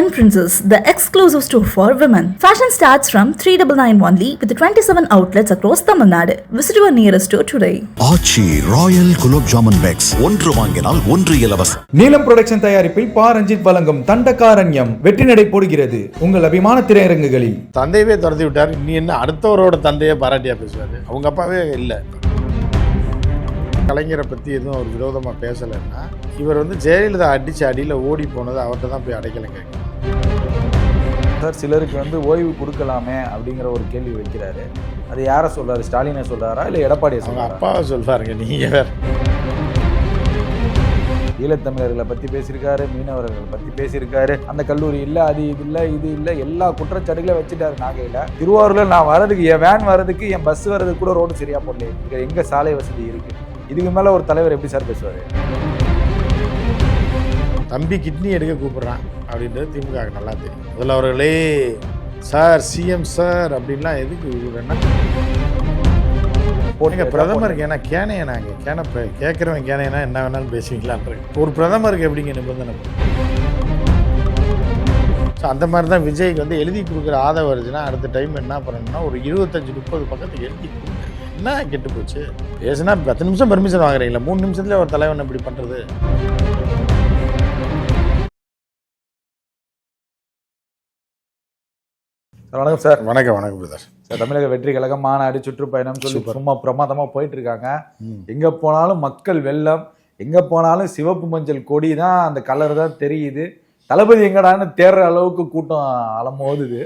Yen Princess, the exclusive store for women. Fashion starts from 3991 only with 27 outlets across Tamil Nadu. Visit your nearest store today. Aachi royal gulab jamun packs ஒன்று வாங்கினால் ஒன்று இலவசம். நீலம் production தயாரிப்பில் பா ரஞ்சித் வழங்கும் தண்டகாரண்யம் வெற்றி நடை போடுகிறது உங்கள் அபிமான திரையரங்குகளில். தந்தையவே துரத்தி விட்டார். நீ என்ன அடுத்தவரோட தந்தையை பாராட்டியா பேசுவாரு? அவங்க அப்பாவே இல்லை. கலைஞரை பற்றி எதுவும் அவர் விரோதமாக பேசலைன்னா இவர் வந்து ஜெயலலிதா அடித்து அடியில் ஓடி போனது அவர்கிட்ட தான் போய் அடைக்கலம் கேட்கணும். சார் சிலருக்கு வந்து ஓய்வு கொடுக்கலாமே அப்படிங்கிற ஒரு கேள்வி வைக்கிறாரு. அது யாரை சொல்றாரு? ஸ்டாலினை சொல்றாரா இல்லை எடப்பாடியை சொல்றாரா? அப்பாவை சொல்வாருங்க நீங்கள் வேற. ஈழத்தமிழர்களை பத்தி பேசியிருக்காரு மீனவர்களை பத்தி பேசியிருக்காரு. அந்த கல்லூரி இல்ல அது இது இல்ல இது இல்ல எல்லா குற்றச்சாட்டுகளையும் வச்சுட்டாரு நாகையில. திருவாரூர்ல நான் வர்றதுக்கு என் வேன் வர்றதுக்கு என் பஸ் வர்றதுக்கு கூட ரோடு சரியா போடல இங்க எங்க சாலை வசதி இருக்கு? இதுக்கு மேல ஒரு தலைவர் எப்படி சார் பேசுவாரு? தம்பி கிட்னி எடுக்க கூப்பிட்றான் அப்படின்றது திமுக நல்லா தெரியும். முதல்ல அவர்களே சார் சிஎம் சார் அப்படின்லாம் எதுக்கு இவருன்னா? போனீங்க பிரதமருக்கு ஏன்னா கேனைய நாங்கள் இப்போ கேட்குறவன் கேனையனா என்ன வேணாலும் பேசுவீங்களான்ற ஒரு பிரதமருக்கு எப்படிங்க நிபந்தனை? ஸோ அந்த மாதிரி தான் விஜய்க்கு வந்து எழுதி கொடுக்குற ஆதரவு வருதுன்னா அடுத்த டைம் என்ன பண்ணணும்னா ஒரு இருபத்தஞ்சி முப்பது பக்கத்துக்கு எழுதி கொடுங்க. என்ன கெட்டு போச்சு? பேசுனா பத்து நிமிஷம் பெர்மிஷன் வாங்குறீங்களா? மூணு நிமிஷத்துல ஒரு தலைவன் இப்படி பண்ணுறது வணக்கம் சார். வணக்கம் வணக்கம் பிரதர். சார் தமிழக வெற்றி கழகம் மாநாடு சுற்றுப்பயணம் சொல்லி சும்மா பிரமாதமா போயிட்டு இருக்காங்க எங்க போனாலும் மக்கள் வெள்ளம் எங்க போனாலும் சிவப்பு மஞ்சள் கொடி தான் அந்த கலர் தான் தெரியுது. தளபதி எங்கடான்னு தேடுற அளவுக்கு கூட்டம் அலமோதுது.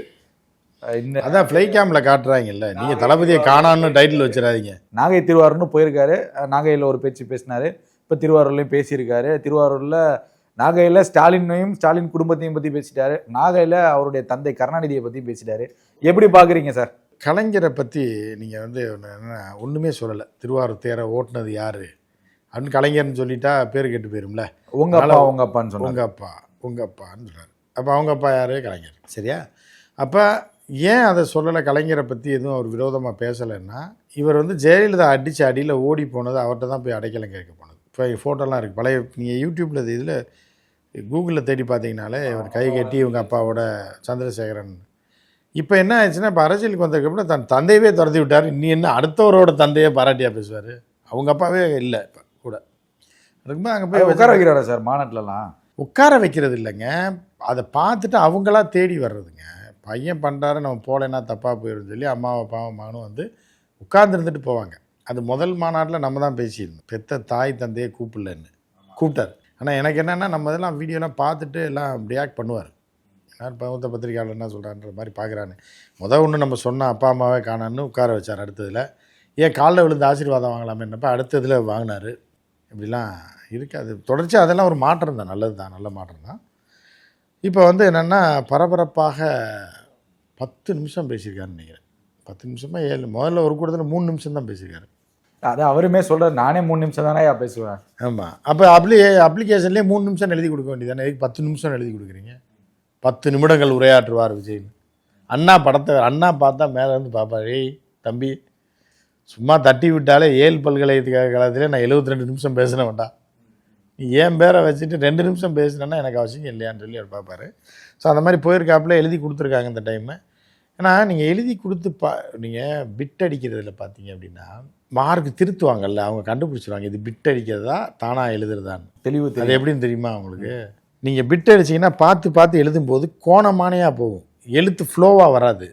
அதான் ஃப்ளை கேம்ல காட்டுறாங்கல்ல. நீங்க தளபதியை காணான்னு டைட்டில் வச்சிடாதீங்க. நாகை திருவாரூர்னு போயிருக்காரு. நாகையில் ஒரு பேச்சு பேசினாரு. இப்போ திருவாரூர்லையும் பேசியிருக்காரு. திருவாரூரில் நாகையில் ஸ்டாலினையும் ஸ்டாலின் குடும்பத்தையும் பற்றி பேசிட்டாரு. நாகையில் அவருடைய தந்தை கருணாநிதியை பற்றி பேசிட்டாரு. எப்படி பார்க்குறீங்க சார்? கலைஞரை பற்றி நீங்கள் வந்து என்ன ஒன்றுமே சொல்லலை. திருவாரூர் தேரை ஓட்டுனது யாரு? அப்படின்னு கலைஞர்னு சொல்லிட்டா பேர் கெட்டு போயிரும்ல. உங்க அப்பா உங்க அப்பான்னு சொன்னாங்க உங்கள் அப்பா உங்கள் அப்பான்னு சொல்றாரு அப்போ அவங்க அப்பா யாரு? கலைஞர். சரியா? அப்போ ஏன் அதை சொல்லலை? கலைஞரை பற்றி எதுவும் அவர் விரோதமாக பேசலைன்னா இவர் வந்து ஜெயலலிதா அடித்து அடியில் ஓடி போனது அவர்கிட்ட தான் போய் அடைக்கலம் கேட்க போனது. இப்போ ஃபோட்டோலாம் இருக்குது பழைய நீங்கள் யூடியூப்பில் இதில் கூகுளில் தேடி பார்த்தீங்கனாலே இவர் கை கட்டி இவங்க அப்பாவோட சந்திரசேகரன். இப்போ என்ன ஆயிடுச்சுன்னா இப்போ அரசியலுக்கு வந்ததுக்கப்புறம் தன் தந்தையவே துரத்தி விட்டார். நீ என்ன அடுத்தவரோட தந்தையை பாராட்டியா பேசுவார்? அவங்க அப்பாவே இல்லை இப்போ கூட. அதுக்குமே அங்கே போய் உட்கார வைக்கிறாரா சார் மாநாட்டிலலாம் உட்கார வைக்கிறது இல்லைங்க. அதை பார்த்துட்டு அவங்களா தேடி வர்றதுங்க. பையன் பண்ணுறாரு நம்ம போகலைன்னா தப்பாக போயிடும் சொல்லி அம்மாவை அப்பாவும் மகனும் வந்து உட்கார்ந்துருந்துட்டு போவாங்க. அது முதல் மாநாட்டில் நம்ம தான் பேசியிருந்தோம். பெத்த தாய் தந்தையை கூப்பிடலன்னு. கூப்பிட்டார். ஆனால் எனக்கு என்னென்னா நம்ம இதெல்லாம் வீடியோலாம் பார்த்துட்டு எல்லாம் ரியாக்ட் பண்ணுவார். யார் இப்போ மூத்த பத்திரிகையாளர் என்ன சொல்கிறான்ற மாதிரி பார்க்குறான்னு. முதல் ஒன்று நம்ம சொன்ன அப்பா அம்மாவே காணான்னு உட்கார வச்சார் அடுத்ததில். ஏன் காலில் விழுந்து ஆசீர்வாதம் வாங்கலாமே என்னப்பா? அடுத்ததில் வாங்கினார். இப்படிலாம் இருக்குது அது தொடர்ச்சியாக அதெல்லாம் ஒரு மாற்றம் தான். நல்லது தான். நல்ல மாற்றம் தான். இப்போ வந்து என்னென்னா பரபரப்பாக பத்து நிமிஷம் பேசியிருக்காருன்னு நினைக்கிறேன். பத்து நிமிஷமாக ஏழு முதல்ல ஒரு கூட்டத்தில் மூணு நிமிஷம் தான் பேசியிருக்காரு. அது அவருமே சொல்கிறார் நானே மூணு நிமிஷம் தானே பேசுவேன். ஆமாம் அப்போ அப்ளி அப்ளிகேஷன்லேயே மூணு நிமிஷம் எழுதி கொடுக்க வேண்டியதானே எதுக்கு பத்து நிமிஷம் எழுதி கொடுக்குறீங்க? பத்து நிமிடங்கள் உரையாற்றுவார் விஜய்னு. அண்ணா படத்தை அண்ணா பார்த்தா மேலே இருந்து பார்ப்பார். ஏய் தம்பி சும்மா தட்டி விட்டாலே ஏழு பல்கலைக்கழகத்திலே நான் 72 ரெண்டு நிமிஷம் பேசின வேண்டாம் நீ ஏன் பேரை வச்சுட்டு ரெண்டு நிமிஷம் பேசினேன்னா எனக்கு அவசியம் இல்லையான்னு சொல்லி அவர் பார்ப்பாரு. ஸோ அந்த மாதிரி போயிருக்காப்புல எழுதி கொடுத்துருக்காங்க இந்த டைமு ஏன்னா நீங்கள் எழுதி கொடுத்து பா நீங்கள் பிட் அடிக்கிறதுல பார்த்தீங்க அப்படின்னா மார்க் திருத்துவாங்கல்ல அவங்க கண்டுபிடிச்சிருவாங்க இது பிட் அடிக்கிறதா தானாக எழுதுறதான்னு. தெளிவு அது எப்படின்னு தெரியுமா உங்களுக்கு? நீங்கள் பிட் அடிச்சீங்கன்னா பார்த்து பார்த்து எழுதும்போது கோணமானையாக போகும். எழுத்து ஃப்ளோவாக வராது.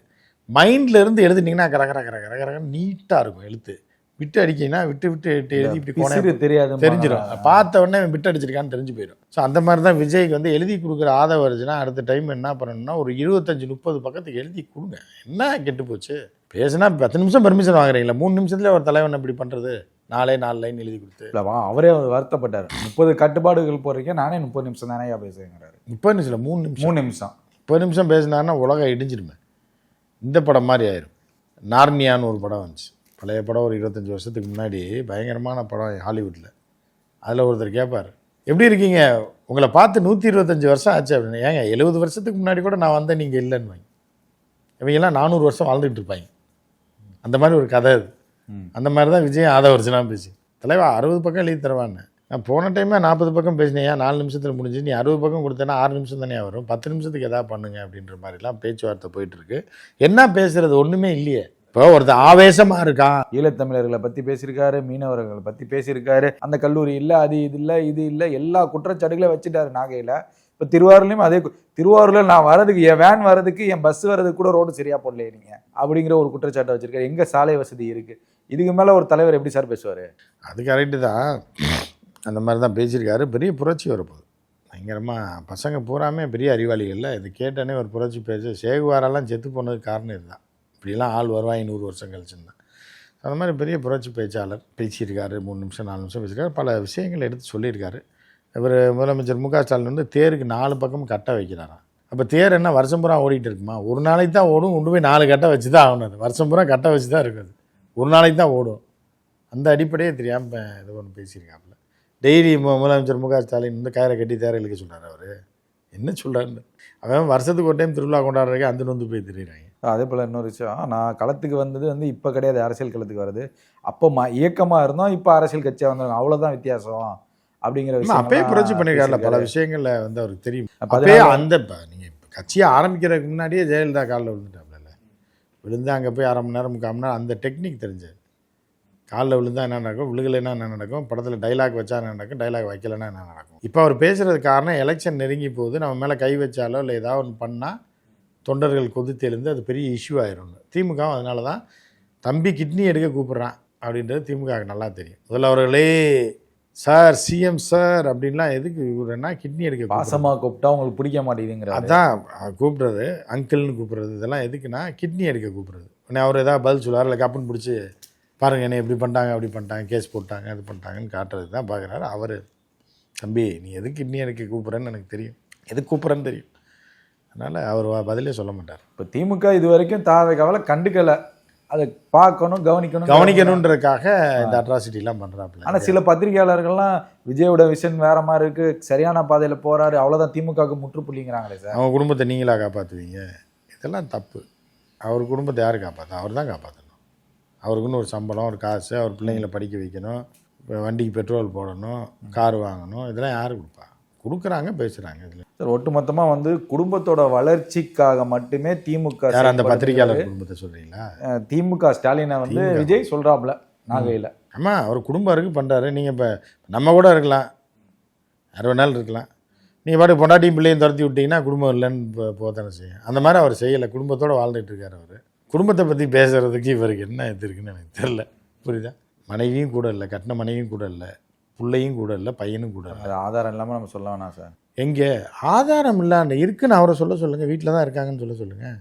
மைண்ட்ல இருந்து எழுதுனீங்கன்னா கர கர கர கர கர நீட்டாக இருக்கும் எழுத்து. விட்டு அடிக்கீங்கன்னா விட்டு விட்டு விட்டு எழுதி இப்படி கோணம் தெரியாது தெரிஞ்சிடும் பார்த்த உடனே பிட் அடிச்சிருக்கான்னு தெரிஞ்சு போயிடும். ஸோ அந்த மாதிரி தான் விஜய்க்கு வந்து எழுதி கொடுக்குற ஆதரவு வருதுன்னா அடுத்த டைம் என்ன பண்ணணும்னா ஒரு இருபத்தஞ்சு முப்பது பக்கத்துக்கு எழுதி கொடுங்க. என்ன கெட்டு போச்சு? பேசுனா பத்து நிமிஷம் பெர்மிஷன் வாங்குறீங்களா மூணு நிமிஷத்துல ஒரு தலைவன் இப்படி பண்ணுறது நாலே நாலு லைன் எழுதி கொடுத்து. இல்லவா அவரே வருத்தப்பட்டார். முப்பது கட்டுப்பாடுகள் போறீங்க நானே முப்பது நிமிஷம் தானே பேசுங்கிறாரு முப்பது நிமிஷம் மூணு நிமிஷம். மூணு நிமிஷம். முப்பது நிமிஷம் பேசினாருன்னா உலகம் இடிஞ்சிருமே இந்த படம் மாதிரி ஆயிரும். நார்னியான்னு ஒரு படம் வந்துச்சு. பழைய படம் ஒரு இருபத்தஞ்சி வருஷத்துக்கு முன்னாடி பயங்கரமான படம் ஹாலிவுட்டில் அதில் ஒருத்தர் கேட்பார் எப்படி இருக்கீங்க? உங்களை பார்த்து நூற்றி இருபத்தஞ்சி வருஷம் ஆச்சு. அப்படின்னு. ஏங்க எழுபது வருஷத்துக்கு முன்னாடி கூட நான் வந்தேன் நீங்கள் இல்லைன்னு இவங்கெல்லாம் நானூறு வருஷம் வாழ்ந்துட்டு இருப்பாங்க. அந்த மாதிரி ஒரு கதை அது. அந்த மாதிரி தான் விஜய் ஆதவர்ஜனா பேச்சு தலைவா அறுபது பக்கம் எழுதி தருவான்னு. நான் போன டைமே நாற்பது பக்கம் பேசினேன் நாலு நிமிஷத்தில் முடிஞ்சு? நீ அறுபது பக்கம் கொடுத்தேன்னா ஆறு நிமிஷம் தானே வரும்? பத்து நிமிஷத்துக்கு எதாவது பண்ணுங்க? அப்படின்ற மாதிரிலாம் பேச்சுவார்த்தை போயிட்டுருக்கு என்ன பேசுறது? ஒன்றுமே இல்லையே. இப்போ ஒருத்தர் ஆவேசமாக இருக்கான். ஈழத்தமிழர்களை பத்தி பேசியிருக்காரு மீனவர்களை பத்தி பேசியிருக்காரு. அந்த கல்லூரி இல்ல அது இது இல்ல இது இல்ல எல்லா குற்றச்சாட்டுகளையும் வச்சுட்டாரு நாகையில. இப்ப திருவாரூர்லயும் அதே திருவாரூர்ல நான் வரதுக்கு என் வேன் வர்றதுக்கு என் பஸ் வர்றதுக்கு கூட ரோடு சரியா போடலையே நீங்க. அப்படிங்கிற ஒரு குற்றச்சாட்டை வச்சிருக்காரு. எங்க சாலை வசதி இருக்கு? இதுக்கு மேல ஒரு தலைவர் எப்படி சார் பேசுவாரு? அது கரெக்டு தான். அந்த மாதிரி தான் பேசியிருக்காரு. பெரிய புரட்சி வரப்போகுது. பயங்கரமாக பசங்க பூராமே பெரிய அறிவாளிகள்ல. இது கேட்டோன்னே ஒரு புரட்சி பேச சேகுவாரெல்லாம் செத்து போனதுக்கு காரணம் இதுதான். இப்படிலாம் ஆள் வருவாய் நூறு வருஷம் கழிச்சுன்னு அந்த மாதிரி பெரிய புரட்சி பேச்சாளர் பேசியிருக்காரு மூணு நிமிஷம் நாலு நிமிஷம் பேசியிருக்காரு. பல விஷயங்களை எடுத்து சொல்லியிருக்காரு. இவர் முதலமைச்சர் மு க ஸ்டாலின் வந்து தேருக்கு நாலு பக்கம் கட்டை வைக்கிறாராம் அப்போ தேர் என்ன வருஷம் பூரா ஓடிட்டு இருக்குமா? ஒரு நாளைக்கு தான் ஓடும் கொண்டு போய் நாலு கட்டை வச்சு தான் ஆகணும் அது. வருஷம் பூரா கட்டை வச்சு தான் இருக்குது ஒரு நாளைக்கு தான் ஓடும். அந்த அடிப்படையே தெரியாமல் இது ஒன்று பேசியிருக்காப்புல. டெய்லி மு முதலமைச்சர் மு க ஸ்டாலின் வந்து கயிறை கட்டி தேரை இழுக்க சொல்கிறார் அவர். என்ன சொல்கிறாருன்னு அவன் வருஷத்துக்கு ஒரு டைம் திருவிழா கொண்டாடுறதுக்கு அந்த நொந்து போய் தெரியுறாங்க. அதே போல இன்னொரு விஷயம் நான் களத்துக்கு வந்தது வந்து இப்ப கிடையாது அரசியல் களத்துக்கு வருது அப்போ ம இயக்கமா இருந்தோம் இப்ப அரசியல் கட்சியா வந்தோம் அவ்வளவுதான் வித்தியாசம் அப்படிங்கிற ஆமா, அப்பயே விஷயம் புரட்சி பண்ணியிருக்காருல பல விஷயங்கள்ல வந்து அவருக்கு தெரியும். அப்ப அப்பயே அந்த ப- நீங்க இப்ப கட்சியை ஆரம்பிக்கிறதுக்கு முன்னாடியே ஜெயலலிதா காலில் விழுந்துட்டாப்ல விழுந்து அங்கே போய் அரை மணி நேரம் முக்கால் மணி நேரம் அந்த டெக்னிக் தெரிஞ்சது. காலில் விழுந்தா என்ன நடக்கும்? விழுகலைன்னா என்ன நடக்கும்? படத்தில் டைலாக் வச்சா என்ன நடக்கும்? டைலாக் வைக்கலைன்னா என்ன நடக்கும்? இப்போ அவர் பேசுறதுக்கு காரணம் எலெக்ஷன் நெருங்கி போகுது. நம்ம மேலே கை வச்சாலோ இல்லை ஏதாவது ஒன்று பண்ணால் தொண்டர்கள் கொதித்து எழுந்து அது பெரிய இஷ்யூ ஆயிரும் திமுக அதனால தான் தம்பி கிட்னி எடுக்க கூப்பிட்றான் அப்படின்றது திமுகவுக்கு நல்லா தெரியும். முதல்ல அவர்களே சார் சிஎம் சார் அப்படின்லாம் எதுக்கு கூப்பிடுறேன்னா கிட்னி எடுக்க கூப்பிடுறாரு. பாசமா கூப்பிட்டா உங்களுக்கு பிடிக்க மாட்டேங்குதுங்கிற அதான் கூப்பிடுறது அங்கிள்னு கூப்பிடுறது இதெல்லாம் எதுக்குன்னா கிட்னி எடுக்க கூப்பிடுறது. உடனே அவர் ஏதாவது பதில் சொல்லுவார் இல்லை கப்புன்னு பிடிச்சி பாருங்க என்ன இப்படி பண்ணிட்டாங்க அப்படி பண்ணிட்டாங்க கேஸ் போட்டாங்க அது பண்ணிட்டாங்கன்னு காட்டுறது தான். பார்க்குறாரு அவர். தம்பி நீ எதுக்கு கிட்னி எடுக்க கூப்பிட்றேன்னு எனக்கு தெரியும். எதுக்கு கூப்பிட்றேன்னு தெரியும். அதனால் அவர் பதிலே சொல்ல மாட்டார். இப்ப திமுக இது வரைக்கும் தாவை கவலை கண்டுக்கல. அதை பார்க்கணும் கவனிக்கணும் கவனிக்கணுன்றதுக்காக இந்த அட்ராசிட்டிலாம் பண்ணுறாப்புல ஆனா சில பத்திரிகையாளர்கள்லாம் விஜயோட விஷன் வேற மாதிரி இருக்கு சரியான பாதையில போறாரு அவ்வளவுதான் திமுகவுக்கு முற்றுப்புள்ளிங்கிறாங்களே சார். அவங்க குடும்பத்தை நீங்களா காப்பாற்றுவீங்க இதெல்லாம் தப்பு. அவர் குடும்பத்தை யார் காப்பாற்ற அவர் தான் காப்பாற்றணும் அவருக்குன்னு ஒரு சம்பளம் ஒரு காசு அவர் பிள்ளைங்களை படிக்க வைக்கணும் இப்போ வண்டிக்கு பெட்ரோல் போடணும் கார் வாங்கணும் இதெல்லாம் யார் கொடுப்பா? கொடுக்குறாங்க பேசுகிறாங்க இதில். சார் ஒட்டுமொத்தமா வந்து குடும்பத்தோட வளர்ச்சிக்காக மட்டுமே திமுக அந்த செயல்படுது. பத்திரிக்கையாளர் குடும்பத்தை சொல்கிறீங்களா திமுக ஸ்டாலினை வந்து. விஜய் சொல்றாப்ல நாகையில. ஆமாம் அவர் குடும்பம் இருக்குது பண்ணுறாரு நீங்கள் இப்போ நம்ம கூட இருக்கலாம். அறுபது நாள் இருக்கலாம். நீங்கள் பாட்டு பொண்டாட்டியும் பிள்ளையும் துரத்தி விட்டீங்கன்னா குடும்பம் இல்லைன்னு போ- போதானே செய்யும். அந்த மாதிரி அவர் செய்யலை. குடும்பத்தோடு வாழ்ந்துட்டு இருக்காரு அவர். குடும்பத்தை பற்றி பேசுகிறதுக்கு இவருக்கு என்ன இது இருக்குன்னு எனக்கு தெரில புரியுதா? மனைவியும் கூட இல்லை கட்டின மனைவியும் கூட இல்லை. பிள்ளையும் கூட இல்லை பையனும் கூட இல்லை. அது ஆதாரம் இல்லாம நம்ம சொல்ல வேணாம் சார். எங்கே? ஆதாரம் இல்லாண்ட இருக்குன்னு அவரை சொல்ல சொல்லுங்கள் வீட்டில் தான் இருக்காங்கன்னு சொல்ல சொல்லுங்கள்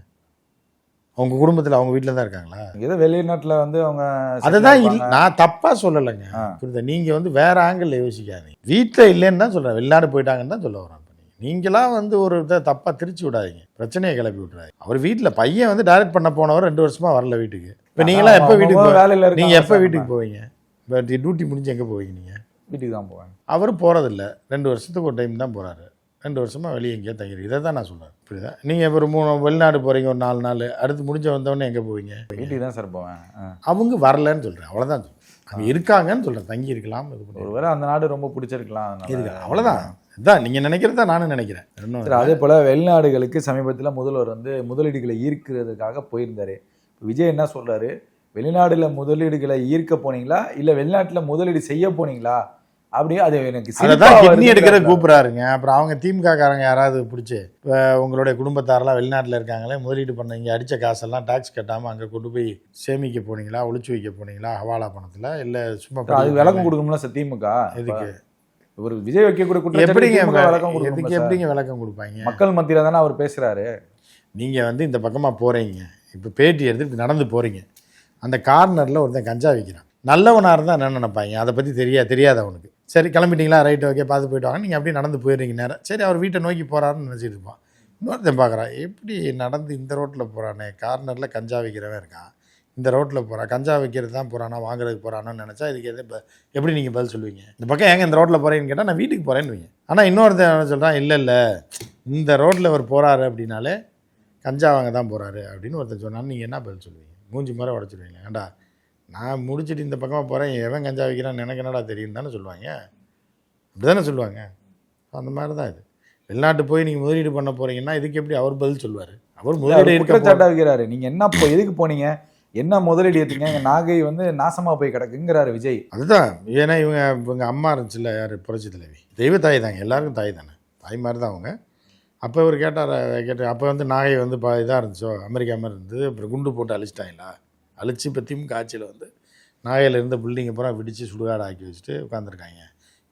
அவங்க குடும்பத்தில் அவங்க வீட்டில் தான் இருக்காங்களா? ஏதோ வெளிநாட்டுல வந்து அவங்க அதுதான் settle இல்ல நான் தப்பா சொல்லலைங்க. புரியுதா? நீங்க வந்து வேற ஆங்கிள் யோசிக்காதீங்க. வீட்டில் இல்லைன்னு தான் சொல்றேன். வெளிநாடு போயிட்டாங்கன்னு தான் சொல்ல வரேன். நீங்களாம் வந்து ஒரு இதை தப்பா திருச்சி விடாதீங்க. பிரச்சனையை கிளப்பி விட்றாங்க அவர் வீட்டில் பையன் வந்து டைரக்ட் பண்ண போனவர் ரெண்டு வருஷமா வரல வீட்டுக்கு. இப்போ நீங்களாம் எப்போ வீட்டுக்கு வேலையில இருக்காங்க நீங்க எப்போ வீட்டுக்கு போவீங்க? இப்போ டியூட்டி முடிஞ்சு எங்கே போவீங்க நீங்க? வீட்டுக்கு தான் போவேன் அவர் போறதில்ல. ரெண்டு வருஷத்துக்கு ஒரு டைம் தான் போறாரு. ரெண்டு வருஷமா வெளியே எங்கேயோ தங்கிருக்கு இதை தான் நான் சொல்றேன். புரியுதா? நீங்க இப்போ ஒரு மூணு வெளிநாடு போறீங்க ஒரு நாலு நாள் அடுத்து முடிஞ்ச வந்தவொடனே எங்கே போவீங்க? வீட்டுக்கு தான் சார் போவேன். அவங்க வரலன்னு சொல்கிறேன் அவ்வளோதான் அவங்க இருக்காங்கன்னு சொல்கிறேன் தங்கி இருக்கலாம் இது ஒருவேளை அந்த நாடு ரொம்ப பிடிச்சிருக்கலாம். இருக்கு. அவ்வளோதான் இதுதான் நீங்கள் நினைக்கிறதா நானும் நினைக்கிறேன். சரி அதே போல வெளிநாடுகளுக்கு சமீபத்தில் முதல்வர் வந்து முதலீடுகளை ஈர்க்கிறதுக்காக போயிருந்தாரு. விஜய் என்ன சொல்றாரு? வெளிநாடுல முதலீடுகளை ஈர்க்க போனீங்களா? இல்ல வெளிநாட்டுல முதலீடு செய்ய போனீங்களா? அப்படியே அது எனக்கு அதை சிரிப்பா தான் கிட்னி. எடுக்கிற கூப்பிட்றாருங்க. அப்புறம் அவங்க திமுக காரங்க யாராவது பிடிச்சி இப்போ உங்களுடைய குடும்பத்தாரெல்லாம் வெளிநாட்டில் இருக்காங்களே முதலீடு பண்ண இங்கே அடித்த காசெல்லாம் டாக்ஸ் கட்டாமல் அங்கே கொண்டு போய் சேமிக்க போனீங்களா ஒளிச்சு வைக்க போனீங்களா ஹவாலா பணத்தில் இல்லை சும்மா அது விளக்கம் கொடுக்கும்ல சார் திமுக? எதுக்கு? ஒரு விஜய் வைக்கக்கூடிய குற்றச்சாட்டு எப்படிங்க விளக்கம் சார். எப்படிங்க விளக்கம் கொடுப்பாங்க? மக்கள் மத்தியில தானே அவர் பேசுறாரு. நீங்கள் வந்து இந்த பக்கமாக போகிறீங்க இப்போ பேட்டி எடுத்து இப்படி நடந்து போகிறீங்க அந்த கார்னரில் ஒருத்தன் கஞ்சா விற்கிறான் நல்லவனாக இருந்தால் என்ன நினைப்பாங்க? அதை பற்றி தெரியா தெரியாது அவனுக்கு சரி கிளம்பிட்டீங்களா? ரைட் ஓகே பார்த்து போயிட்டு வாங்க. நீங்கள் அப்படியே நடந்து போயிடுறீங்க நேரம் சரி அவர் வீட்டை நோக்கி போகிறாருன்னு நினச்சிட்டு இருப்பான். இன்னொருத்தன் பார்க்குறான் எப்படி நடந்து இந்த ரோட்டில் போகிறானே கார்னரில் கஞ்சா விற்கிறவன் இருக்கான். இந்த ரோட்டில் போகிறான் கஞ்சா வைக்கிறது தான் போகிறானா வாங்குறதுக்கு போகிறானோன்னு நினச்சா இதுக்கு எது இப்போ எப்படி நீங்கள் பதில் சொல்லுவீங்க? இந்த பக்கம் ஏங்க இந்த ரோட்டில் போகிறேன்னு கேட்டால் நான் வீட்டுக்கு போகிறேன்னு வைங்க. ஆனால் இன்னொருத்தன் என்ன சொல்கிறான் இல்லை இல்லை. இந்த ரோட்டில் அவர் போகிறாரு அப்படின்னாலே கஞ்சா வாங்க தான் போகிறாரு அப்படின்னு ஒருத்தன் சொன்னான்னு நீங்கள் என்ன பதில் சொல்லுவீங்க? மூஞ்சி முறை உடச்சிடுவீங்க ஏண்டா நான் முடிச்சுட்டு இந்த பக்கமாக போகிறேன் எவன் கஞ்சா வைக்கிறான்னு எனக்கு என்னடா தெரியும் தானே சொல்லுவாங்க. அப்படி தானே சொல்லுவாங்க அந்த மாதிரி தான் இது. வெளிநாட்டு போய் நீங்கள் முதலீடு பண்ண போகிறீங்கன்னா இதுக்கு எப்படி அவர் பதில் சொல்லுவார்? அவர் முதலீடு அவர் இருக்க குற்றச்சாட்டா வைக்கிறாரு நீங்க என்ன இப்போ எதுக்கு போனீங்க? என்ன முதலீடு ஏத்துங்க எங்க நாகை வந்து நாசமா போய் கிடக்குங்கிறாரு விஜய். அதுதான். ஏன்னா இவங்க இவங்க அம்மா இருந்துச்சுல்ல யார்? புரட்சி தலைவி. தெய்வ தாய் தாங்க. எல்லாருக்கும் தாய் தானே. தாய் மாதிரி தான் அவங்க. அப்போ இவர் கேட்டார் கேட்டு அப்போ வந்து நாகை வந்து ப இதாக இருந்துச்சோ அமெரிக்கா மாதிரி இருந்தது அப்புறம் குண்டு போட்டு அழிச்சிட்டாங்களா? திமுக ஆட்சியில் வந்து நாகையில் இருந்த பில்டிங்கை பூரா பிடிச்சி சுடுகாடு ஆக்கி வச்சுட்டு உட்காந்துருக்காங்க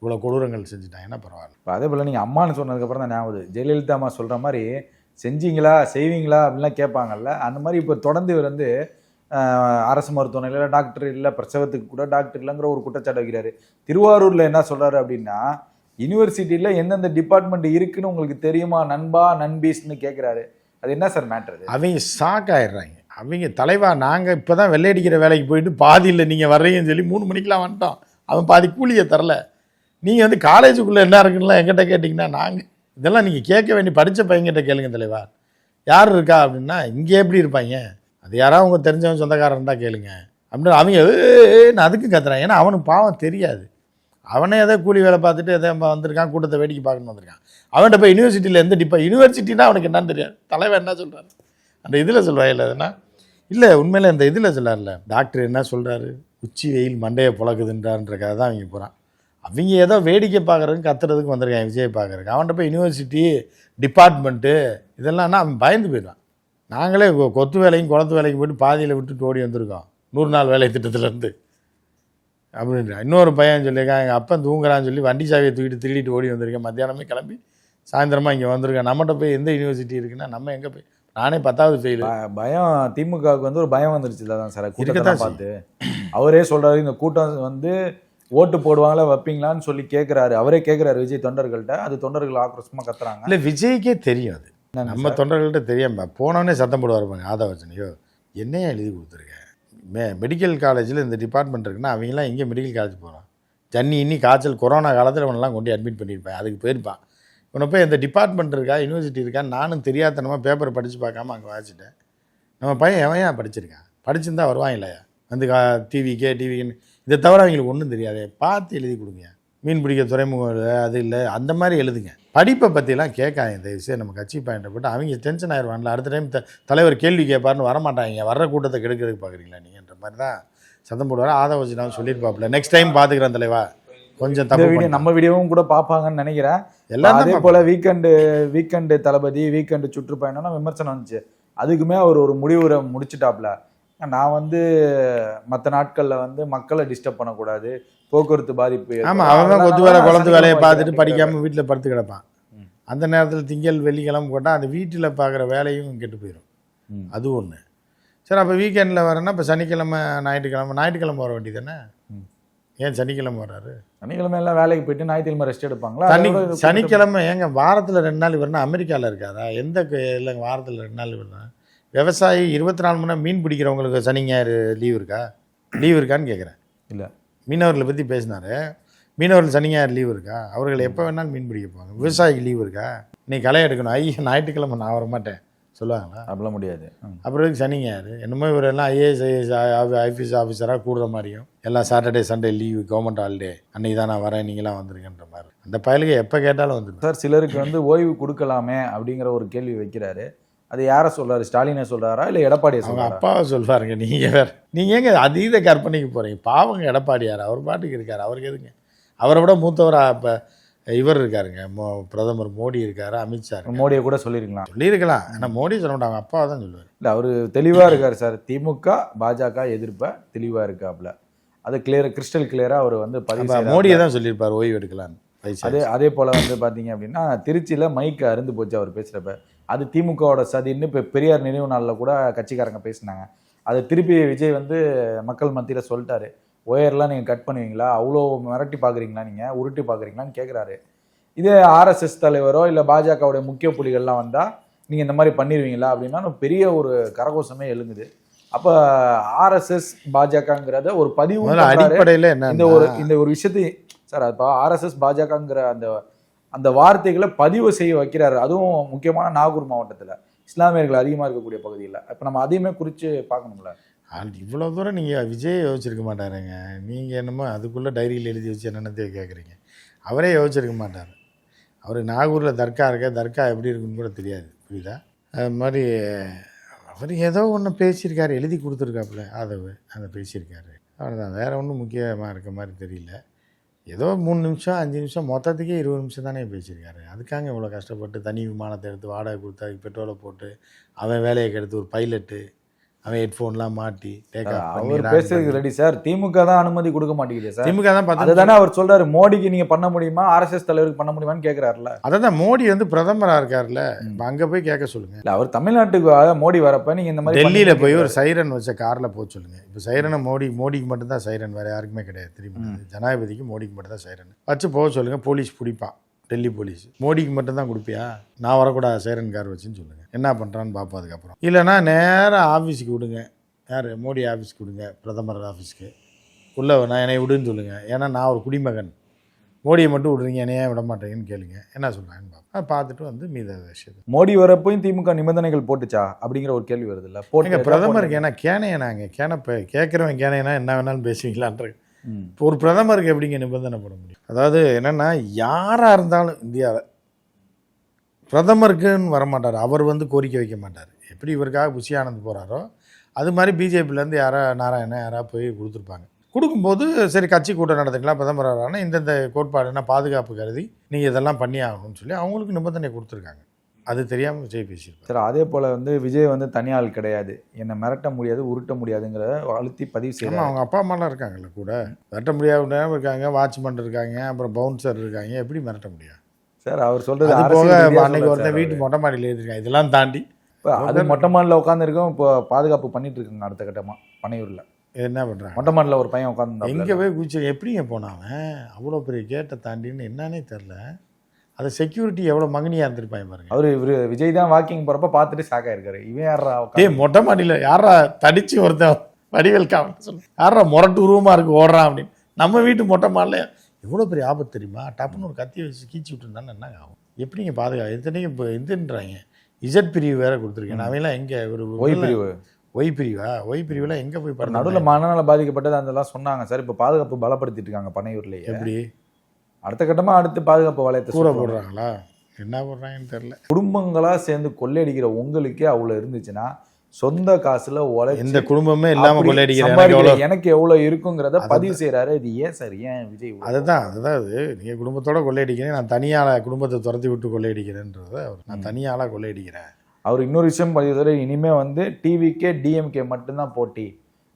இவ்வளோ கொடூரங்கள் செஞ்சுட்டாங்கன்னா பரவாயில்ல. இப்போ அதே போல் நீங்கள் அம்மான்னு சொன்னதுக்கப்புறம் தான் ஞாபகம். ஜெயலலிதா அம்மா சொல்கிற மாதிரி செஞ்சீங்களா செய்வீங்களா? அப்படின்லாம் கேட்பாங்கல்ல. அந்த மாதிரி இப்போ தொடர்ந்து இவர் வந்து அரசு மருத்துவமனையில் டாக்டர் இல்லை பிரசவத்துக்கு கூட டாக்டர் இல்லைங்கிற ஒரு குற்றச்சாட்டு வைக்கிறாரு. திருவாரூரில் என்ன சொல்கிறாரு அப்படின்னா யூனிவர்சிட்டியில் எந்தெந்த டிபார்ட்மெண்ட் இருக்குன்னு உங்களுக்கு தெரியுமா நண்பா நண்பீஸ்னு கேட்குறாரு. அது என்ன சார் மேட்ரு அவங்க ஷாக் ஆயிடுறாங்க. அவங்க தலைவா நாங்கள் இப்போ தான் வெள்ளையடிக்கிற வேலைக்கு போயிட்டு பாதியில் நீங்கள் வர்றீங்கன்னு சொல்லி மூணு மணிக்கெலாம் வந்துட்டோம். அவன் பாதி கூலியை தரல. நீங்கள் வந்து காலேஜுக்குள்ளே என்ன இருக்குன்னுலாம் எங்கிட்ட கேட்டிங்கன்னா நாங்கள் இதெல்லாம் நீங்கள் கேட்க வேண்டிய படித்த பையன்கிட்ட கேளுங்க தலைவா. யார் இருக்கா அப்படின்னா இங்கே எப்படி இருப்பாங்க? அது யாராவது அவங்க தெரிஞ்சவன் சொந்தக்காரன் தான் கேளுங்க. அப்படின்னு அவங்க நான் அதுக்கும் கத்துறான். ஏன்னா அவனுக்கு பாவம் தெரியாது. அவனே ஏதோ கூலி வேலை பார்த்துட்டு எதோ வந்திருக்கான் கூட்டத்தை வேடிக்கை பார்க்கணும் வந்திருக்கான். அவன்கிட்ட போய் யூனிவர்சிட்டியில் எந்த டிப்பா யூனிவர்சிட்டினா அவனுக்கு என்னன்னு தெரியாது. தலைவன் என்ன சொல்கிறான் அந்த இதில் சொல்லுவாங்க இல்லை எதுனா? இல்லை உண்மையில் இந்த இதில் சொல்லார்ல. டாக்டர் என்ன சொல்கிறாரு உச்சி வெயில் மண்டையை புழக்குதுன்றான்றக்காக தான் அவங்க போகிறான் அவங்க ஏதோ வேடிக்கை பார்க்குறதுக்கு கத்துறதுக்கு வந்திருக்கான் விஜய் பார்க்குறதுக்கு. அவன்கிட்ட போய் யூனிவர்சிட்டி டிபார்ட்மெண்ட்டு இதெல்லாம்னா அவன் பயந்து போயிடுவான். நாங்களே கொத்து வேலைக்கும் குளத்து வேலைக்கு போயிட்டு பாதியில் விட்டுட்டு ஓடி வந்திருக்கோம். நூறு நாள் வேலை திட்டத்துலேருந்து. அப்படின்ற இன்னொரு பையன் சொல்லியிருக்கான் எங்கள் அப்பன் தூங்குறான்னு சொல்லி வண்டி சாவியை தூக்கிட்டு திருடிட்டு ஓடி வந்திருக்கேன். மத்தியானமே கிளம்பி சாயந்தரமாக இங்கே வந்திருக்கேன். நம்மகிட்ட போய் எந்த யூனிவர்சிட்டி இருக்குன்னா நம்ம எங்கே போய் நானே பத்தாவது ஃபெயிலு பயம் திமுகவுக்கு வந்து ஒரு பயம் வந்துருச்சு தான் சார். கூட்டத்தை பார்த்து. அவரே சொல்றாரு இந்த கூட்டம் வந்து ஓட்டு போடுவாங்களா வைப்பீங்களான்னு சொல்லி கேட்குறாரு அவரே கேட்குறாரு விஜய் தொண்டர்கள்ட்ட. அது தொண்டர்கள் ஆக்ரோஷமா கத்துறாங்க. இல்லை விஜய்க்கே தெரியும் அது. நம்ம தொண்டர்கள்ட்ட தெரியாம போனோடனே சத்தம் போடுவார் பாருங்க ஆதவர்ஜனையோ என்னையா எழுதி கொடுத்துருக்க? மே மெடிக்கல் காலேஜில் இந்த டிபார்ட்மெண்ட் இருக்குன்னா அவங்களாம் எங்கே மெடிக்கல் காலேஜ் போகிறான் ஜன்னி இன்னி காய்ச்சல் கொரோனா காலத்தில் இவனெல்லாம் கொண்டு அட்மிட் பண்ணியிருப்பேன். அதுக்கு போயிருப்பான். இவனை போய் இந்த டிபார்ட்மெண்ட் இருக்கா யூனிவர்சிட்டி இருக்கா நானும் தெரியாதனமாக பேப்பர் படித்து பார்க்காம அங்கே வாசிட்டேன். நம்ம பையன் எவன் படிச்சிருக்கான்? படிச்சிருந்தா வருவான் இல்லையா? வந்து கா டிவிக்கே டிவிக்குன்னு இதை தவிர அவங்களுக்கு ஒன்றும் தெரியாது. பார்த்து எழுதி கொடுங்க. மீன் பிடிக்க துறைமுகம் இல்லை, அது இல்லை அந்த மாதிரி எழுதுங்க. படிப்பை பற்றிலாம் கேட்காங்க இந்த விஷயம் நம்ம கட்சி பாயிண்ட்டை போட்டு அவங்க டென்ஷன் ஆயிடுவாங்கல்ல அடுத்த டைம் த தலைவர் கேள்வி கேட்பாருன்னு வரமாட்டாங்க. வர்ற கூட்டத்தை கெடுக்கிறதுக்கு பார்க்குறீங்களா நீங்கன்ற மாதிரி தான் சத்தம் போடுவார். ஆதவச்சினாவும் சொல்லியிருப்பாப்புல. நெக்ஸ்ட் டைம் பார்த்துக்கிறேன் தலைவா. கொஞ்சம் பண்ணிட்டேன். நம்ம வீடியோவும் கூட பார்ப்பாங்கன்னு நினைக்கிறேன். எல்லாம் அதே தான் போல வீக்கெண்டு வீக்கெண்டு தளபதி வீக்கெண்டு சுற்றுப்பயணம்னா விமர்சனம் வந்துச்சு அதுக்குமே அவர் ஒரு முடிவுரை முடிச்சிட்டாப்ல நான் வந்து மற்ற நாட்கள்ல வந்து மக்களை டிஸ்டர்ப் பண்ணக்கூடாது போக்குவரத்து பாதிப்பு. ஆமாம் அவன் அதனால கொத்து வேலை குளத்து வேலையை பார்த்துட்டு படிக்காமல் வீட்டில் படுத்து கிடப்பான். அந்த நேரத்தில் திங்கள் வெள்ளிக்கிழமை போட்டால் அந்த வீட்டில் பார்க்குற வேலையும் கெட்டு போயிடும். அது ஒன்று சரி அப்போ வீக்கெண்டில் வரேன்னா இப்போ சனிக்கிழமை ஞாயிற்றுக்கிழமை ஞாயிற்றுக்கிழமை வர வேண்டியது தானே. ஏன் சனிக்கிழமை வர்றாரு? சனிக்கிழமை எல்லாம் வேலைக்கு போயிட்டு ஞாயிற்றுக்கிழமை ரெஸ்ட் எடுப்பாங்களா? சனி சனிக்கிழமை ஏங்க வாரத்தில் ரெண்டு நாள் இவர்னா அமெரிக்காவில் இருக்காரா? எந்த இல்லைங்க வாரத்தில் ரெண்டு நாள் இவர்னா? விவசாயி இருபத்தி நாலு மணி நேரம் மீன் பிடிக்கிறவங்களுக்கு சனி ஞாயிறு லீவ் இருக்கா? லீவ் இருக்கான்னு கேட்குறேன் இல்ல. மீனவர்களை பற்றி பேசினாரு. மீனவர்கள் சனி ஞாயிறு லீவ் இருக்கா? அவர்கள் எப்போ வேணாலும் மீன் பிடிக்க போவாங்க. விவசாயிக்கு லீவ் இருக்கா? நீ களை எடுக்கணும். ஐயா ஞாயிற்றுக்கிழமை நான் வர மாட்டேன் சொல்லுவாங்களா? அப்படிலாம் முடியாது. அப்புறம் எதுக்கு சனி ஞாயிறு என்னமோ இவரெல்லாம் ஐஏஎஸ் ஐஏஎஸ் ஐபிஎஸ் ஆஃபீஸராக கூடுற மாதிரியும் எல்லாம் Saturday Sunday leave government holiday அன்னைக்கு தான் நான் வரேன் நீங்களாம் வந்துருங்கன்ற மாதிரி. அந்த பயலுக்கு எப்போ கேட்டாலும் வந்துடும் சார் சிலருக்கு வந்து ஓய்வு கொடுக்கலாமே அப்படிங்கிற ஒரு கேள்வி வைக்கிறாரு. அது யாரை சொல்றாரு? ஸ்டாலினை சொல்றாரா? இல்ல எடப்பாடியை அவங்க அப்பாவை சொல்வாருங்க நீங்கள் வேற. நீங்கள் ஏங்க அதீத கற்பனைக்கு போகிறீங்க பாவங்க எடப்பாடியார் அவர் பாட்டுக்கு இருக்கார் அவருக்கு எதுங்க? அவரை விட மூத்தவராக இப்போ இவர் இருக்காருங்க. மோ பிரதமர் மோடி இருக்காரு அமித்ஷா மோடியை கூட சொல்லியிருக்கலாம். சொல்லியிருக்கலாம். ஆனால் மோடி சொல்ல மாட்டாங்க. அவங்க அப்பாவை தான் சொல்லுவார். இல்ல அவரு தெளிவா இருக்காரு சார். திமுக பாஜக எதிர்ப்ப தெளிவா இருக்காப்ல அது கிளியர் கிறிஸ்டல் கிளியரா அவர் வந்து பதிவு அப்ப. மோடியை தான் சொல்லியிருப்பார் ஓய்வு எடுக்கலான்னு அதே அதே போல வந்து பாத்தீங்க அப்படின்னா திருச்சியில மைக் அருந்து போச்சு அவர் பேசுறப்ப. அது திமுகவோட சதின்னு இப்ப பெரியார் நினைவு நாள்ல கூட கட்சிக்காரங்க பேசினாங்க. அதை திருப்பி விஜய் வந்து மக்கள் மத்தியில சொல்லிட்டாரு. ஒயர்லாம் நீங்க கட் பண்ணுவீங்களா? அவ்வளோ மிரட்டி பாக்குறீங்களா நீங்க? உருட்டி பாக்குறீங்களான்னு கேக்குறாரு. இதே ஆர்எஸ்எஸ் தலைவரோ இல்ல பாஜகவுடைய முக்கிய புலிகள்லாம் வந்தா நீங்க இந்த மாதிரி பண்ணிடுவீங்களா அப்படின்னா பெரிய ஒரு கரகோஷமே எழுங்குது அப்ப ஆர்எஸ்எஸ் பாஜகங்கிறத ஒரு பதிவு அடிப்படையில் என்ன இந்த ஒரு இந்த ஒரு விஷயத்தை சார் இப்போ ஆர்எஸ்எஸ் பாஜகங்கிற அந்த அந்த வார்த்தைகளை பதிவு செய்ய வைக்கிறாரு. அதுவும் முக்கியமான நாகூர் மாவட்டத்துல. இஸ்லாமியர்கள் அதிகமா இருக்கக்கூடிய பகுதியில். இப்போ நம்ம அதையுமே குறித்து பார்க்கணும்ல. இவ்வளோ தூரம் நீங்கள் விஜய் யோசிச்சிருக்க மாட்டாருங்க. நீங்கள் என்னமோ அதுக்குள்ளே டைரியில் எழுதி வச்சு என்னென்னதே கேட்குறீங்க. அவரே யோசிச்சிருக்க மாட்டார். அவர் நாகூரில் தர்கா இருக்க தர்கா எப்படி இருக்குன்னு கூட தெரியாது புரியுதா? அது மாதிரி அவர் ஏதோ ஒன்று பேசியிருக்காரு எழுதி கொடுத்துருக்காப்புல அதை அதை பேசியிருக்காரு. அவ்வளோதான் வேறு ஒன்றும் முக்கியமாக இருக்க மாதிரி தெரியல. ஏதோ மூணு நிமிஷம் அஞ்சு நிமிஷம் மொத்தத்துக்கே இருபது நிமிஷம் தானே பேசியிருக்காரு. அதுக்காக இவ்வளோ கஷ்டப்பட்டு தனி விமானத்தை எடுத்து வாடகை கொடுத்து அதுக்கு பெட்ரோலை போட்டு அவன் வேலையை கெடுத்து ஒரு பைலட்டு அவன் ஹெட்ஃபோன்லாம் மாட்டி டேக் அவர் பேசுறதுக்கு. ரெடி சார் திமுக தான் அனுமதி கொடுக்க மாட்டேங்குது சார். திமுக தான் பத்து அதுதானே அவர் சொல்றாரு மோடிக்கு நீங்க பண்ண முடியுமா? ஆர்எஸ்எஸ் தலைவருக்கு பண்ண முடியுமான்னு கேக்குறாருல. அதை தான் மோடி வந்து பிரதமராக இருக்கார்ல இப்போ அங்கே போய் கேட்க சொல்லுங்க. இல்ல அவர் தமிழ்நாட்டுக்கு மோடி வரப்ப நீங்க இந்த மாதிரி டெல்லியில் போய் ஒரு. சைரன் வச்ச காரில் போக சொல்லுங்க. இப்போ சைரனை மோடி மோடிக்கு மட்டும்தான் சைரன் வேறு யாருக்குமே கிடையாது தெரியுமா ஜனாதிபதிக்கு மோடிக்கு மட்டும்தான் சைரன். வச்சு போக சொல்லுங்க போலீஸ் பிடிப்பான். டெல்லி போலீஸ். மோடிக்கு மட்டும்தான் கொடுப்பியா? நான் வரக்கூடாது சைரன் கார் வச்சுன்னு சொல்லுங்க. என்ன பண்ணுறான்னு பார்ப்போம் அதுக்கப்புறம். இல்லைன்னா நேராக ஆஃபீஸுக்கு விடுங்க. யார்? மோடி ஆஃபீஸ்க்கு விடுங்க பிரதமர் ஆஃபீஸ்க்கு உள்ள நான் என்னை விடுன்னு சொல்லுங்க. ஏன்னா நான் ஒரு குடிமகன். மோடியை மட்டும் விடுறீங்க என்னைய விட மாட்டேங்கன்னு கேளுங்க. என்ன சொல்கிறாங்கன்னு பார்ப்போம் பார்த்துட்டு வந்து மீத விஷயத்தை மோடி வரப்பையும் திமுக நிபந்தனைகள் போட்டுச்சா? அப்படிங்கிற ஒரு கேள்வி வருது இல்ல எங்க பிரதமருக்கு என்ன கேனையனாங்க? கேனப்ப கேட்குறவன் கேனையனா என்ன வேணாலும் பேசுவீங்களான்ற ஒரு பிரதமருக்கு எப்படிங்க நிபந்தனை போட முடியும்? அதாவது என்னன்னா யாராக இருந்தாலும் இந்தியாவில் பிரதமருக்குன்னு வரமாட்டார். அவர் வந்து கோரிக்கை வைக்க மாட்டார். எப்படி இவருக்காக புஷி ஆனந்த் போகிறாரோ அது மாதிரி பிஜேபியிலேருந்து யாரா நாராயணன் யாராவது போய் கொடுத்துருப்பாங்க. கொடுக்கும்போது சரி கட்சி கூட்டம் நடத்துக்கலாம் பிரதமர் ஆனால் இந்தந்த கோட்பாடுனா பாதுகாப்பு கருதி நீங்கள் இதெல்லாம் பண்ணி ஆகணும்னு சொல்லி அவங்களுக்கு நிபந்தனை கொடுத்துருக்காங்க. அது தெரியாமல் விஜய் பேசியிருப்பார். சரி அதே போல வந்து விஜய் வந்து தனியாள் கிடையாது. என்னை மிரட்ட முடியாது உருட்ட முடியாதுங்கிறத அழுத்தி பதிவு செய்யறாங்க அவங்க அப்பா அம்மாலாம் இருக்காங்கல்ல கூட. மிரட்ட முடியாத இருக்காங்க வாட்ச்மேன் இருக்காங்க அப்புறம் பவுன்சர் இருக்காங்க. எப்படி மிரட்ட முடியும்? சார் அவர் சொல்றது அது போக அன்னைக்கு ஒருத்தன் வீட்டு. மொட்டை மாடியில் எழுதிருக்காங்க இதெல்லாம் தாண்டி. இப்ப அது மொட்டை மாடில உட்காந்து இருக்கோம் இப்போ பாதுகாப்பு பண்ணிட்டு இருக்காங்க அடுத்த கட்டமா பனையூர்ல. இது என்ன பண்ணுறாங்க மொட்டை மாடில ஒரு பையன் உட்காந்து எங்கே போய் குச்சி எப்படிங்க போனாவன் அவ்வளோ பெரிய கேட்டை தாண்டின்னு என்னன்னே தெரில அது செக்யூரிட்டி எவ்வளோ மகனியாக இருந்திருப்பாங்க பாருங்க. அவரு இவரு விஜய் தான் வாக்கிங் போறப்ப பார்த்துட்டு ஷாக் ஆயிருக்காரு. இவன் யாரா டேய் மொட்டை மாடியில் யாரா தடிச்சு ஒருத்தன் வடிவேல் காவல் சொல்லு. யாரா முரட்டு உருவமாக இருக்கு ஓடுறான் அப்படின்னு. நம்ம வீட்டு மொட்டை மாடில் எவ்வளோ பெரிய ஆபத்து தெரியுமா? டப்புன்னு ஒரு கத்தியை வச்சு கீச்சு விட்டுருந்தானே என்ன ஆகும்? எப்படிங்க பாதுகாப்பு? எத்தனையும் இப்போ இதுன்றாங்க இசட் பிரிவு வேற கொடுத்துருக்கேன். அவெல்லாம் எங்கே ஒரு ஓய் பிரிவு. ஒய் பிரிவா? ஒய் பிரிவுலாம் எங்கே போய் பண்ண நடுவுல மனநல பாதிக்கப்பட்டது அதெல்லாம் சொன்னாங்க. சார் இப்ப பாதுகாப்பு பலப்படுத்திட்டு இருக்காங்க பனையூர்லயே. எப்படி? அடுத்த கட்டமா அடுத்து பாதுகாப்பு வளையத்தை சொல்றாங்க. போடுறாங்களா? என்ன போடுறாங்கன்னு தெரில குடும்பங்களா சேர்ந்து கொள்ளையடிக்கிற உங்களுக்கே அவ்வளவு இருந்துச்சுன்னா சொந்த காசுல உழைச்சு எந்த குடும்பமே இல்லாமல் கொள்ளையடிக்கிற எனக்கு எவ்வளோ எவ்வளவு இருக்குங்கிறத. பதிவு செய்யறாரு இது ஏன் சார்? ஏன் விஜய் அதுதான் அதுதான் அது. நீங்கள் குடும்பத்தோட கொள்ளையடிக்கிறேன் நான் தனியாளாக குடும்பத்தை துரத்தி விட்டு கொள்ளையடிக்கிறேன்றத அவர் நான் தனியாளாக கொள்ளையடிக்கிறேன். அவர் இன்னொரு விஷயம் பதிவு செய்யறாரு, இனிமே வந்து டிவிக்கே டிஎம்கே மட்டும்தான் போட்டி.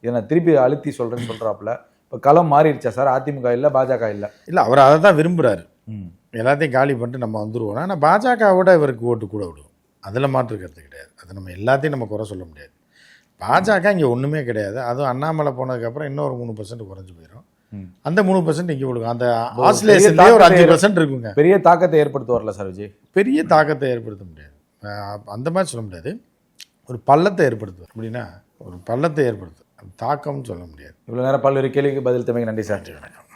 இதை நான் திருப்பி அழுத்தி சொல்றேன்னு சொல்றாப்புல. இப்ப களம் மாறிடுச்சா சார்? அதிமுக இல்ல பாஜக இல்ல? இல்லை அவர் அதை தான் விரும்புகிறாரு. எல்லாத்தையும் காலி பண்ணிட்டு நம்ம வந்துருவோம். ஆனால் பாஜகவோட இவருக்கு ஓட்டு கூட விடுவோம் அதில் மாற்று கருத்து கிடையாது. அது நம்ம எல்லாத்தையும் நம்ம குறை சொல்ல முடியாது. பாஜக இங்கே ஒன்றுமே கிடையாது. அதுவும் அண்ணாமலை போனதுக்கப்புறம் இன்னும் ஒரு மூணு பர்சன்ட் குறைஞ்சு போயிடும். அந்த மூணு பர்சன்ட் இங்கே கொடுக்கும் அந்த ஆஸ்திரேலியாஸ்லேயே ஒரு அஞ்சு பர்சன்ட் இருக்குங்க. பெரிய தாக்கத்தை ஏற்படுத்த வரல சார் விஜய்? பெரிய தாக்கத்தை ஏற்படுத்த முடியாது. அந்த மாதிரி சொல்ல முடியாது. ஒரு பள்ளத்தை ஏற்படுத்தும் அப்படின்னா ஒரு பள்ளத்தை ஏற்படுத்தும் தாக்கம்னு சொல்ல முடியாது. இவ்வளவு நேரம் பல்வேறு கேள்விக்கு பதில் தமைக்கு நன்றி சார். வணக்கம்.